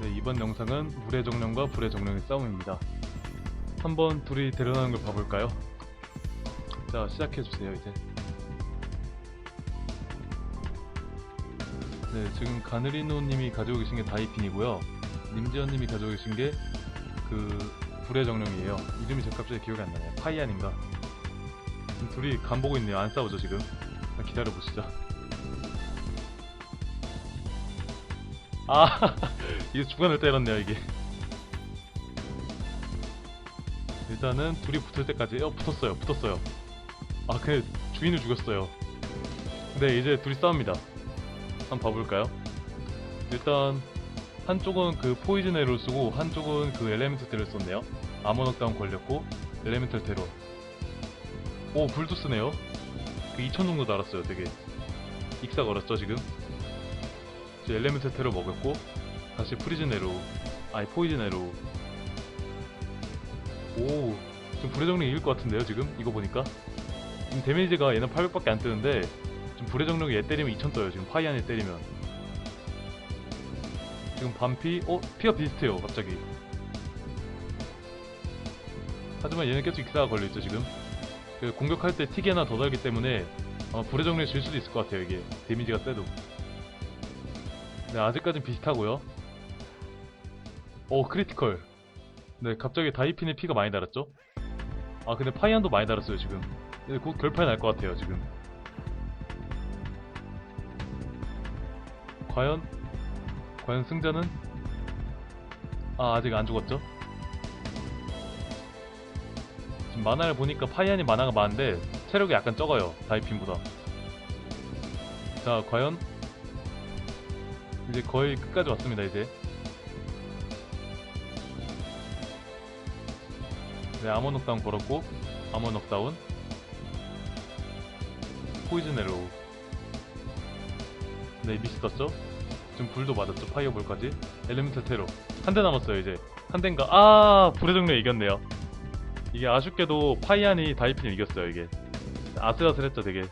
네, 이번 영상은 물의 정령과 불의 정령의 싸움입니다. 한번 둘이 데려나는 걸 봐볼까요? 자, 시작해주세요, 이제. 네, 지금 가느리노님이 가지고 계신 게 다이핀이고요. 님지연님이 가지고 계신 게 그 불의 정령이에요. 이름이 제 갑자기 기억이 안 나요. 파이안인가? 둘이 간 보고 있네요. 안 싸우죠, 지금. 기다려 보시죠. 아, 이게 주관을 때렸네요, 이게. 일단은 둘이 붙을 때까지, 어, 붙었어요, 붙었어요. 아, 그 주인을 죽였어요. 근데 이제 둘이 싸웁니다. 한번 봐볼까요? 일단, 한쪽은 그 포이즌 에로를 쓰고, 한쪽은 그 엘레멘트 테를 썼네요. 아모넉 다운 걸렸고, 엘레멘탈 테러. 오, 불도 쓰네요. 그 2000 정도 달았어요, 되게. 익사 걸었죠, 지금? 이제 엘레멘트 테러 먹였고 다시 프리즌 에로 아니 포이즌 에로. 오 지금 불의 정령 이길 것 같은데요 지금? 이거 보니까? 지금 데미지가 얘는 800밖에 안 뜨는데 지금 불의 정령이 얘 때리면 2000 떠요 지금. 파이안이 때리면. 지금 반피 어 피가 비슷해요 갑자기. 하지만 얘는 계속 익사가 걸려있죠 지금. 그 공격할 때 틱이 하나 더 달기 때문에 아마 불의 정령이 질 수도 있을 것 같아요 이게. 데미지가 세도 네, 아직까진 비슷하고요. 오, 크리티컬. 네, 갑자기 다이핀의 피가 많이 달았죠? 아, 근데 파이안도 많이 달았어요, 지금. 네, 곧 결판이 날 것 같아요, 지금. 과연? 과연 승자는? 아, 아직 안 죽었죠? 지금 만화를 보니까 파이안이 만화가 많은데, 체력이 약간 적어요, 다이핀보다. 자, 과연? 이제 거의 끝까지 왔습니다 이제. 네 아머 넉다운 걸었고 아머 넉다운. 포이즌 에로 네 미스 떴죠? 지금 불도 맞았죠? 파이어볼까지? 엘레멘트 테러. 한 대 남았어요 이제. 한 대인가? 아 불의 정령 이겼네요. 이게 아쉽게도 파이안이 다이핀 이겼어요 이게. 아슬아슬했죠 되게